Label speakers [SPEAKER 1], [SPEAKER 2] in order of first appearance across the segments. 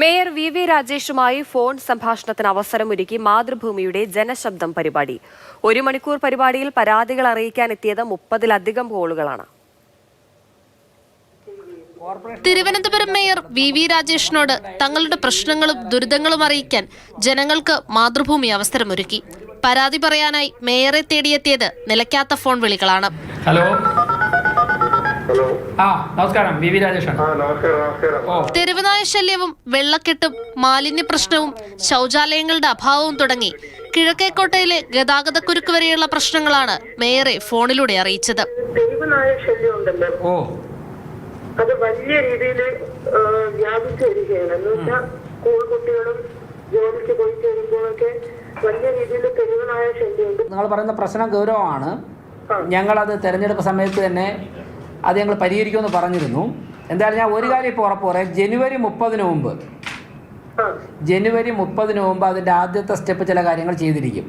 [SPEAKER 1] Mayor V V രാജേഷുമായി phone സംഭാഷണത്തിന് അവസരമൊരുക്കി മാതൃഭൂമിയുടെ ജനശബ്ദം പരിപാടി. ഒരു മണിക്കൂർ പരിപാടിയിൽ പരാതികൾ അറിയിക്കാൻ എത്തിയത് മുപ്പതിലധികം കോളുകളാണ്.
[SPEAKER 2] തിരുവനന്തപുരം മേയർ വി വി രാജേഷിനോട് തങ്ങളുടെ പ്രശ്നങ്ങളും ദുരിതങ്ങളും അറിയിക്കാൻ ജനങ്ങൾക്ക് മാതൃഭൂമി അവസരമൊരുക്കി. പരാതി പറയാനായി മേയറെ തേടിയെത്തിയത് നിലയ്ക്കാത്ത ഫോൺ വിളികളാണ്.
[SPEAKER 3] ഹലോ.
[SPEAKER 4] ഹലോ
[SPEAKER 3] ആ നമസ്കാരം. വി വി രാജേഷാണ്.
[SPEAKER 2] തെരുവുനായ ശല്യവും വെള്ളക്കെട്ടും മാലിന്യ പ്രശ്നവും ശൗചാലയങ്ങളുടെ അഭാവവും തുടങ്ങി കിഴക്കേക്കോട്ടയിലെ ഗതാഗതക്കുരുക്ക് വരെയുള്ള പ്രശ്നങ്ങളാണ് മേയറെ ഫോണിലൂടെ അറിയിച്ചത്.
[SPEAKER 4] ശല്യം ഉണ്ടല്ലോ.
[SPEAKER 3] ഓ.
[SPEAKER 4] അത് വലിയ രീതിയിൽ വ്യാപിച്ചു വരികയാണ്. എന്ന് വെച്ചാൽ സ്കൂൾ കുട്ടികളും ജോലിക്ക് പോയി കഴിയുമ്പോഴൊക്കെ വലിയ രീതിയിൽ തെരുവനായ ശല്യമുണ്ട്
[SPEAKER 5] നിങ്ങൾ പറയുന്ന പ്രശ്നം ഗൗരവമാണ്. ഞങ്ങളത് തെരഞ്ഞെടുപ്പ് സമയത്ത് തന്നെ അത് ഞങ്ങൾ പരിഹരിക്കുമെന്ന് പറഞ്ഞിരുന്നു. എന്തായാലും ഞാൻ ഒരു കാര്യം ഇപ്പോൾ ഉറപ്പ് പറയാം. ജനുവരി മുപ്പതിന് മുമ്പ് ജനുവരി മുപ്പതിന് മുമ്പ് അതിന്റെ ആദ്യത്തെ സ്റ്റെപ്പ് ചില കാര്യങ്ങൾ ചെയ്തിരിക്കും.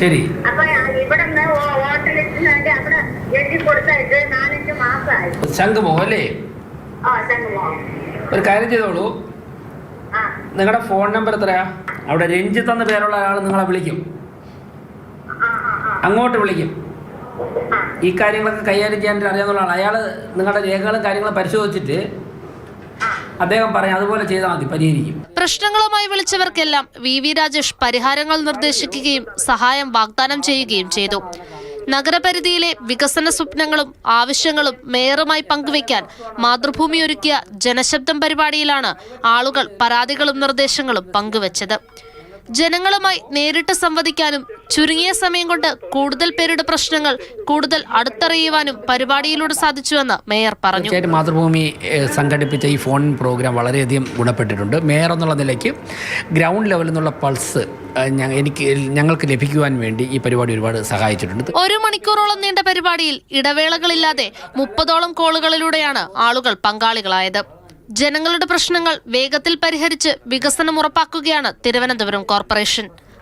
[SPEAKER 3] ശരി. ശംഖുമോ അല്ലേ?
[SPEAKER 5] ഒരു കാര്യം ചെയ്തോളൂ. നിങ്ങളുടെ ഫോൺ നമ്പർ എത്രയാ? അവിടെ രഞ്ജിത്ത് എന്ന പേരുള്ള ഒരാൾ നിങ്ങളെ വിളിക്കും. അങ്ങോട്ട് വിളിക്കും. ഈ കാര്യങ്ങളൊക്കെ കൈകാര്യം ചെയ്യാൻ അറിയാവുന്ന ആളാണ് അയാൾ നിങ്ങളുടെ രേഖകളും കാര്യങ്ങളും പരിശോധിച്ചിട്ട് അദ്ദേഹം പറയും അതുപോലെ ചെയ്താൽ മതി പരിഹരിക്കും.
[SPEAKER 2] പ്രശ്നങ്ങളുമായി വിളിച്ചവർക്കെല്ലാം വി. വി. രാജേഷ് പരിഹാരങ്ങൾ നിർദ്ദേശിക്കുകയും സഹായം വാഗ്ദാനം ചെയ്യുകയും ചെയ്തു. നഗരപരിധിയിലെ വികസന സ്വപ്നങ്ങളും ആവശ്യങ്ങളും മേയറുമായി പങ്കുവയ്ക്കാൻ മാതൃഭൂമി ഒരുക്കിയ ജനശബ്ദം പരിപാടിയിലാണ് ആളുകൾ പരാതികളും നിർദ്ദേശങ്ങളും പങ്കുവച്ചത്. ജനങ്ങളുമായി നേരിട്ട് സംവദിക്കാനും ചുരുങ്ങിയ സമയം കൊണ്ട് കൂടുതൽ പേരുടെ പ്രശ്നങ്ങൾ കൂടുതൽ അടുത്തറിയുവാനും പരിപാടിയിലൂടെ സാധിച്ചുവെന്ന് മേയർ പറഞ്ഞു.
[SPEAKER 5] തീർച്ചയായിട്ടും മാതൃഭൂമി സംഘടിപ്പിച്ച ഈ ഫോൺ പ്രോഗ്രാം വളരെയധികം ഗുണപ്പെട്ടിട്ടുണ്ട്. മേയർ എന്നുള്ള നിലയ്ക്ക് ഗ്രൗണ്ട് ലെവലിൽ നിന്നുള്ള പൾസ് എനിക്ക് ഞങ്ങൾക്ക് ലഭിക്കുവാൻ വേണ്ടി ഈ പരിപാടി ഒരുപാട് സഹായിച്ചിട്ടുണ്ട്.
[SPEAKER 2] ഒരു മണിക്കൂറോളം നീണ്ട പരിപാടിയിൽ ഇടവേളകളില്ലാതെ മുപ്പതോളം കോളുകളിലൂടെയാണ് ആളുകൾ പങ്കാളികളായത്. ജനങ്ങളുടെ പ്രശ്നങ്ങൾ വേഗത്തിൽ പരിഹരിച്ച് വികസനം ഉറപ്പാക്കുകയാണ് തിരുവനന്തപുരം കോർപ്പറേഷൻ.